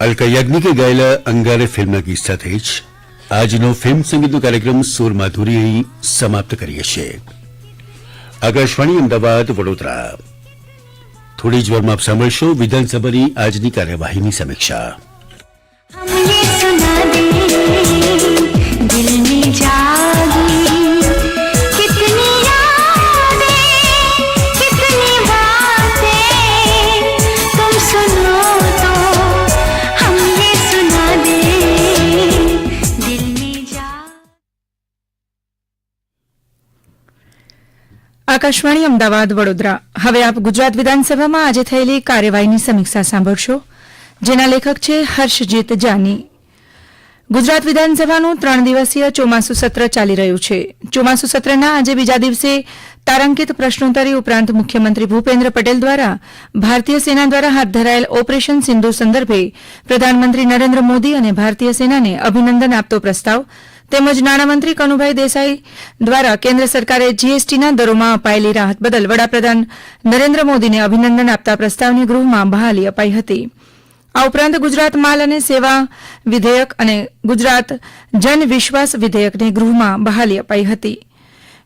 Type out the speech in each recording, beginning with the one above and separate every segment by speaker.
Speaker 1: અલકા યાજ્ઞિકે ગાયેલા અંગારે ફિલ્મના ગીત સાથે જ આજનો ફિલ્મ સંગીતનો કાર્યક્રમ સુર માધુરી અહીં સમાપ્ત કરીએ છીએ. આકાશવાણી અમદાવાદ, વડોદરા. થોડી જ વારમાં આપ સાંભળશો વિધાનસભાની આજની કાર્યવાહીની સમીક્ષા.
Speaker 2: દિલ જાગી
Speaker 3: આકાશવાણી, અમદાવાદ, વડોદરા. હવે આપ ગુજરાત વિધાનસભામાં આજે થયેલી કાર્યવાહીની સમીક્ષા સાંભળશો, જેના લેખક છે હર્ષજીત જાની. ગુજરાત વિધાનસભાનું ત્રણ દિવસીય ચોમાસુ સત્ર ચાલી રહ્યું છે. ચોમાસુ સત્રના આજે બીજા દિવસે તારાંકિત પ્રશ્નોત્તરી ઉપરાંત મુખ્યમંત્રી ભૂપેન્દ્ર પટેલ દ્વારા ભારતીય સેના દ્વારા હાથ ધરાયેલ ઓપરેશન સિંધુ સંદર્ભે પ્રધાનમંત્રી નરેન્દ્ર મોદી અને ભારતીય સેનાને અભિનંદન આપતો પ્રસ્તાવ તેમજ નાણામંત્રી કનુભાઈ દેસાઈ દ્વારા કેન્દ્ર સરકારે જીએસટીના દરોમાં અપાયેલી રાહત બદલ વડાપ્રધાન નરેન્દ્ર મોદીને અભિનંદન આપતા પ્રસ્તાવને ગૃહમાં બહાલી અપાઈ હતી. આ ઉપરાંત ગુજરાત માલ અને સેવા વિધેયક અને ગુજરાત જન વિશ્વાસ વિધેયકને ગૃહમાં બહાલી અપાઈ હતી.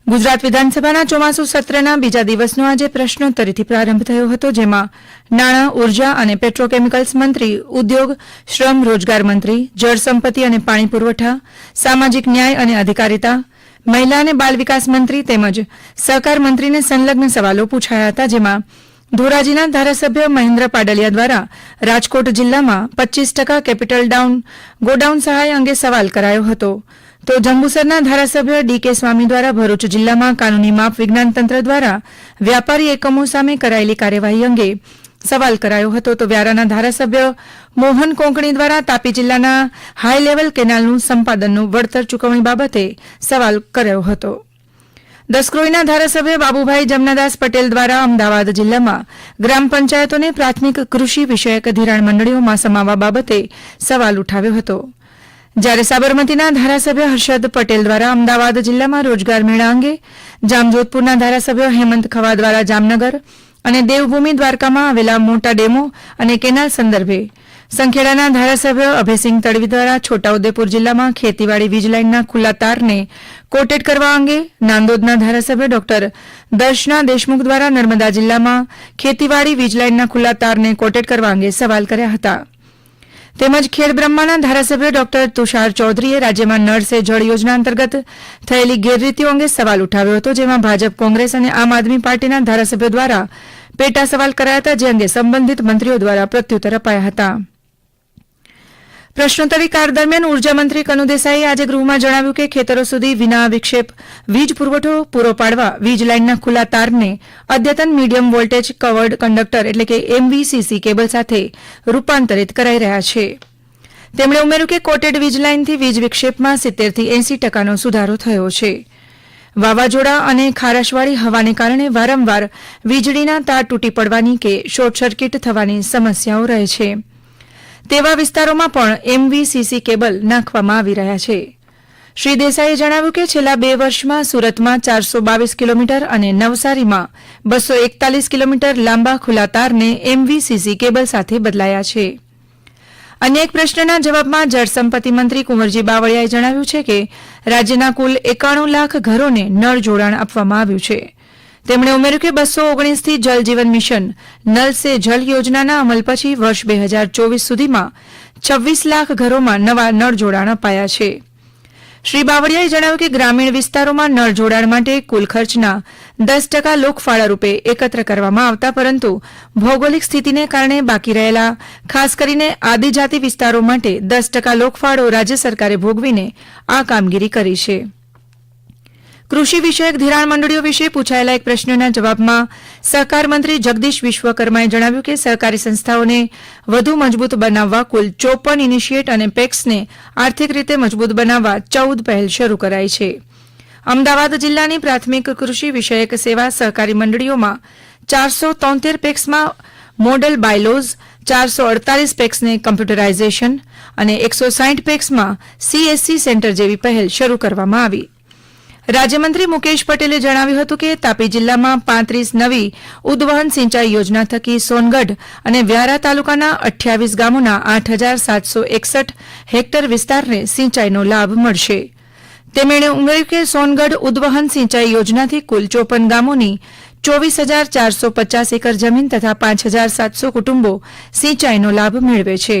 Speaker 3: ગુજરાત વિધાનસભાના ચોમાસુ સત્રના બીજા દિવસનો આજે પ્રશ્નોત્તરીથી પ્રારંભ થયો હતો, જેમાં નાણાં, ઊર્જા અને પેટ્રોકેમિકલ્સ મંત્રી, ઉદ્યોગ, શ્રમ, રોજગાર મંત્રી જળસંપત્તિ અને પાણી પુરવઠા, સામાજિક ન્યાય અને અધિકારીતા, મહિલા અને બાલ વિકાસ મંત્રી તેમજ સહકાર મંત્રીને સંલગ્ન સવાલો પૂછાયા હતા, જેમાં ધોરાજીના ધારાસભ્ય મહેન્દ્ર પાડલિયા દ્વારા રાજકોટ જિલ્લામાં પચ્ચીસ ટકા કેપિટલ ડાઉન ગોડાઉન સહાય અંગે સવાલ કરાયો હતો. તો જંબુસરના ધારાસભ્ય ડી કે સ્વામી દ્વારા ભરૂચ જિલ્લામાં કાનૂની માપ વિજ્ઞાન તંત્ર દ્વારા વ્યાપારી એકમો સામે કરાયેલી કાર્યવાહી અંગે સવાલ કરાયો હતો. તો વ્યારાના ધારાસભ્ય મોહન કોંકણી દ્વારા તાપી જિલ્લાના હાઈ લેવલ કેનાલનું સંપાદનનું વળતર ચૂકવણી બાબતે સવાલ કર્યો હતો. દસક્રોઈના ધારાસભ્ય બાબુભાઈ જમનાદાસ પટેલ દ્વારા અમદાવાદ જિલ્લામાં ગ્રામ પંચાયતોને પ્રાથમિક કૃષિ વિષયક ધિરાણ મંડળીઓમાં સમાવવા બાબતે સવાલ ઉઠાવ્યો હતો. જ્યારે સાબરમતીના ધારાસભ્ય હર્ષદ પટેલ દ્વારા અમદાવાદ જિલ્લામાં રોજગાર મેળા અંગે જામજોધપુરના ધારાસભ્ય હેમંત ખવા દ્વારા જામનગર અને દેવભૂમિ દ્વારકામાં આવેલા મોટા ડેમો અને કેનાલ સંદર્ભે સંખેડાના ધારાસભ્ય અભયસિંહ તડવી દ્વારા છોટાઉદેપુર જિલ્લામાં ખેતીવાડી વીજ લાઇનના ખુલ્લા તારને કોટેડ કરવા અંગે નાંદોદના ધારાસભ્ય ડોક્ટર દર્શના દેશમુખ દ્વારા નર્મદા જિલ્લામાં ખેતીવાડી વીજ લાઇનના ખુલ્લા તારને કોટેડ કરવા અંગે સવાલ કર્યા હતા. તેમજ ખેડબ્રહ્માના ધારાસભ્ય ડોક્ટર તુષાર ચૌધરીએ રાજ્યમાં નળ સે જળ યોજના અંતર્ગત થયેલી ગેરરીતિઓ અંગે સવાલ ઉઠાવ્યો હતો, જેમાં ભાજપ, કોંગ્રેસ અને આમ આદમી પાર્ટીના ધારાસભ્યો દ્વારા પેટા સવાલ કરાયા હતા, જે અંગે સંબંધિત મંત્રીઓ દ્વારા પ્રત્યુત્તર અપાયા હતા. પ્રશ્નોત્તરી કાર દરમિયાન ઉર્જામંત્રી કનુ દેસાઈએ આજે ગૃહમાં જણાવ્યું કે ખેતરો સુધી વિના વિક્ષેપ વીજ પુરવઠો પૂરો પાડવા વીજ લાઇનના ખુલ્લા તારને અદ્યતન મીડિયમ વોલ્ટેજ કવર્ડ કંડક્ટર એટલે કે એમવીસીસી કેબલ સાથે રૂપાંતરિત કરાઈ રહ્યા છે. તેમણે ઉમેર્યું કે કોટેડ વીજ લાઇનથી વીજ વિક્ષેપમાં સિત્તેરથી એંસી ટકાનો સુધારો થયો છે. વાવાઝોડા અને ખારાશવાળી હવાને કારણે વારંવાર વીજળીના તાર તૂટી પડવાની કે શોર્ટ સર્કિટ થવાની સમસ્યાઓ રહે છે. તેવા વિસ્તારોમાં પણ એમવીસીસી કેબલ નાખવામાં આવી રહ્યા છે. શ્રી દેસાઈએ જણાવ્યું કે છેલ્લા બે વર્ષમાં સુરતમાં ચારસો બાવીસ કિલોમીટર અને નવસારીમાં બસો એકતાલીસ કિલોમીટર લાંબા ખુલ્લા તારને એમવીસીસી કેબલ સાથે બદલાયા છે. અન્ય એક પ્રશ્નના જવાબમાં જળસંપત્તિ મંત્રી કુંવરજી બાવળિયાએ જણાવ્યું છે કે રાજ્યના કુલ એકાણું લાખ ઘરોને નળ જોડાણ આપવામાં આવ્યું છે. તેમણે ઉમેર્યું કે બસો ઓગણીસથી જલ જીવન મિશન નલ સે જલ યોજનાના અમલ પછી વર્ષ બે હજાર ચોવીસ સુધીમાં છવ્વીસ લાખ ઘરોમાં નવા નળ જોડાણ અપાયા છે. શ્રી બાવળિયાએ જણાવ્યું કે ગ્રામીણ વિસ્તારોમાં નળ જોડાણ માટે કુલ ખર્ચના દસ ટકા લોકફાળા રૂપે એકત્ર કરવામાં આવતા પરંતુ ભૌગોલિક સ્થિતિને કારણે બાકી રહેલા ખાસ કરીને આદિજાતિ વિસ્તારો માટે દસ ટકા લોકફાળો રાજ્ય સરકારે ભોગવીને આ કામગીરી કરી છે. કૃષિ વિષયક ધિરાણ મંડળીઓ વિશે પૂછાયેલા એક પ્રશ્નના જવાબમાં સહકાર મંત્રી જગદીશ વિશ્વકર્માએ જણાવ્યું કે સહકારી સંસ્થાઓને વધુ મજબૂત બનાવવા કુલ ચોપન ઇનિશિયેટ અને પેક્સને આર્થિક રીતે મજબૂત બનાવવા ચૌદ પહેલ શરૂ કરાઈ છે. અમદાવાદ જિલ્લાની પ્રાથમિક કૃષિ વિષયક સેવા સહકારી મંડળીઓમાં ચારસો તોતેર પેક્સમાં મોડલ બાયલોઝ, ચારસો અડતાલીસ પેક્સને કમ્પ્યુટરાઇઝેશન અને એકસો સાઠ પેક્સમાં સીએસસી સેન્ટર જેવી પહેલ શરૂ કરવામાં આવી. રાજ્યમંત્રી મુકેશ પટેલે જણાવ્યું હતું કે તાપી જિલ્લામાં પાંત્રીસ નવી ઉદવહન સિંચાઈ યોજના થકી સોનગઢ અને વ્યારા તાલુકાના અઠ્યાવીસ ગામોના આઠ હજાર સાતસો એકસઠ હેક્ટર વિસ્તારને સિંચાઈનો લાભ મળશે. તેમણે ઉમેર્યું કે સોનગઢ ઉદવહન સિંચાઈ યોજનાથી કુલ ચોપન ગામોની ચોવીસ હજાર ચારસો પચાસ એકર જમીન તથા પાંચ હજાર સાતસો કુટુંબો સિંચાઈનો લાભ મેળવે છે.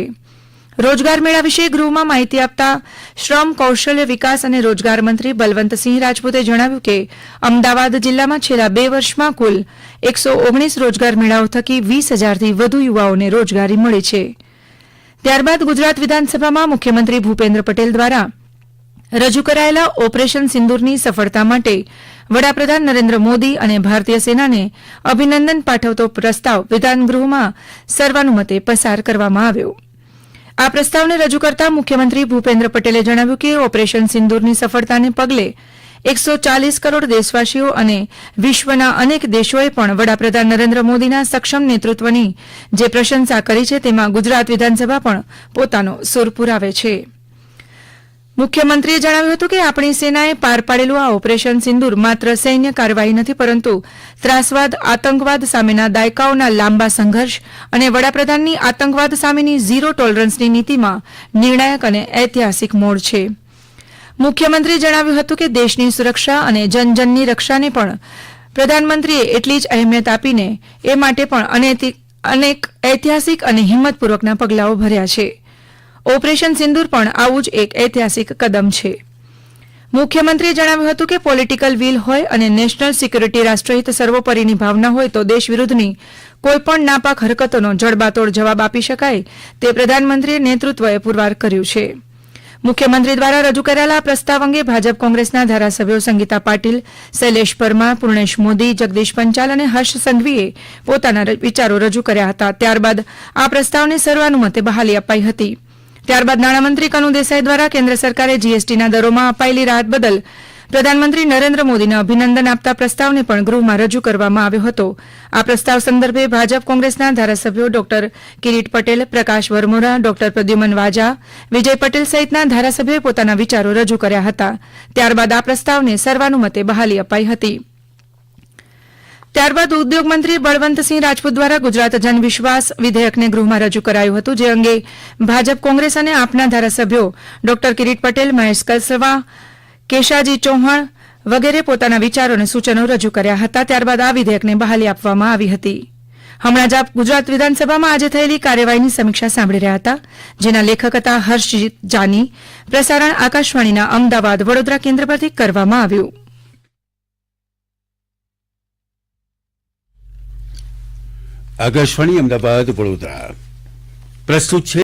Speaker 3: રોજગાર મેળા વિશે ગૃહમાં માહિતી આપતા શ્રમ, કૌશલ્ય વિકાસ અને રોજગાર મંત્રી બલવંતસિંહ રાજપૂતે જણાવ્યું કે અમદાવાદ જિલ્લામાં છેલ્લા બે વર્ષમાં કુલ એકસો ઓગણીસ રોજગાર મેળાઓ થકી વીસ હજારથી વધુ યુવાઓને રોજગારી મળી છે. ત્યારબાદ ગુજરાત વિધાનસભામાં મુખ્યમંત્રી ભૂપેન્દ્ર પટેલ દ્વારા રજૂ કરાયેલા ઓપરેશન સિંદૂરની સફળતા માટે વડાપ્રધાન નરેન્દ્ર મોદી અને ભારતીય સેનાને અભિનંદન પાઠવતો પ્રસ્તાવ વિધાનગૃહમાં સર્વાનુમતે પસાર કરવામાં આવ્યો. આ પ્રસ્તાવને રજૂ કરતા મુખ્યમંત્રી ભૂપેન્દ્ર પટેલે જણાવ્યું કે ઓપરેશન સિંદૂરની સફળતાને પગલે એકસો ચાલીસ કરોડ દેશવાસીઓ અને વિશ્વના અનેક દેશોએ પણ વડાપ્રધાન નરેન્દ્ર મોદીના સક્ષમ નેતૃત્વની જે પ્રશંસા કરી છે તેમાં ગુજરાત વિધાનસભા પણ પોતાનો સૂર પુરાવે છે. મુખ્યમંત્રીએ જણાવ્યું હતું કે આપણી સેનાએ પાર પાડેલું આ ઓપરેશન સિંદૂર માત્ર સૈન્ય કાર્યવાહી નથી, પરંતુ ત્રાસવાદ, આતંકવાદ સામેના દાયકાઓના લાંબા સંઘર્ષ અને વડાપ્રધાનની આતંકવાદ સામેની ઝીરો ટોલરન્સની નીતિમાં નિર્ણાયક અને ઐતિહાસિક મોડ છે. મુખ્યમંત્રીએ જણાવ્યું હતું કે દેશની સુરક્ષા અને જનજનની રક્ષાને પણ પ્રધાનમંત્રીએ એટલી જ અહેમિયત આપીને એ માટે પણ અનેક ઐતિહાસિક અને હિંમતપૂર્વકના પગલાઓ ભર્યા છે. ઓપરેશન સિંદૂર પણ આવું જ એક ઐતિહાસિક કદમ છે. મુખ્યમંત્રીએ જણાવ્યું હતું કે પોલિટિકલ વિલ હોય અને નેશનલ સિક્યુરિટી રાષ્ટ્રહિત સર્વોપરીની ભાવના હોય તો દેશ વિરુદ્ધની કોઈપણ નાપાક હરકતોનો જડબાતોડ જવાબ આપી શકાય તે પ્રધાનમંત્રીએ નેતૃત્વએ પુરવાર કર્યું છે. મુખ્યમંત્રી દ્વારા રજૂ કરાયેલા પ્રસ્તાવ અંગે ભાજપ કોંગ્રેસના ધારાસભ્યો સંગીતા પાટીલ, શૈલેષ પરમાર, પૂર્ણેશ મોદી, જગદીશ પંચાલ અને હર્ષ સંઘવીએ પોતાના વિચારો રજૂ કર્યા હતા. ત્યારબાદ આ પ્રસ્તાવને સર્વાનુમતે બહાલી અપાઈ હતી. ત્યારબાદ નાણામંત્રી કનુ દેસાઈ દ્વારા કેન્દ્ર સરકારે જીએસટીના દરોમાં અપાયેલી રાહત બદલ પ્રધાનમંત્રી નરેન્દ્ર મોદીને અભિનંદન આપતા પ્રસ્તાવને પણ ગૃહમાં રજૂ કરવામાં આવ્યો હતો. આ પ્રસ્તાવ સંદર્ભે ભાજપ કોંગ્રેસના ધારાસભ્યો ડોક્ટર કિરીટ પટેલ, પ્રકાશ વરમોરા, ડોક્ટર પ્રદ્યુમન વાજા, વિજય પટેલ સહિતના ધારાસભ્યોએ પોતાના વિચારો રજૂ કર્યા હતા. ત્યારબાદ આ પ્રસ્તાવને સર્વાનુમતે બહાલી અપાઈ હતી. ત્યારબાદ ઉદ્યોગ મંત્રી બળવંતસિંહ રાજપૂત દ્વારા ગુજરાત જનવિશ્વાસ વિધેયકને ગૃહમાં રજૂ કરાયું હતું, જે અંગે ભાજપ કોંગ્રેસ અને આપના ધારાસભ્યો ડોક્ટર કિરીટ પટેલ, મહેશ કસવા કેશાજી ચૌહાણ વગેરે પોતાના વિચારો અને સૂચનો રજૂ કર્યા હતા. ત્યારબાદ આ વિધેયકને બહાલી આપવામાં આવી હતી. હમણાં જ આપ ગુજરાત વિધાનસભામાં આજે થયેલી કાર્યવાહીની સમીક્ષા સાંભળી રહ્યા હતા, જેના લેખક હતા હર્ષજીત જાની. પ્રસારણ આકાશવાણીના અમદાવાદ વડોદરા કેન્દ્ર પરથી કરવામાં આવ્યું.
Speaker 1: આકાશવાણી અમદાવાદ વડોદરા. પ્રસ્તુત છે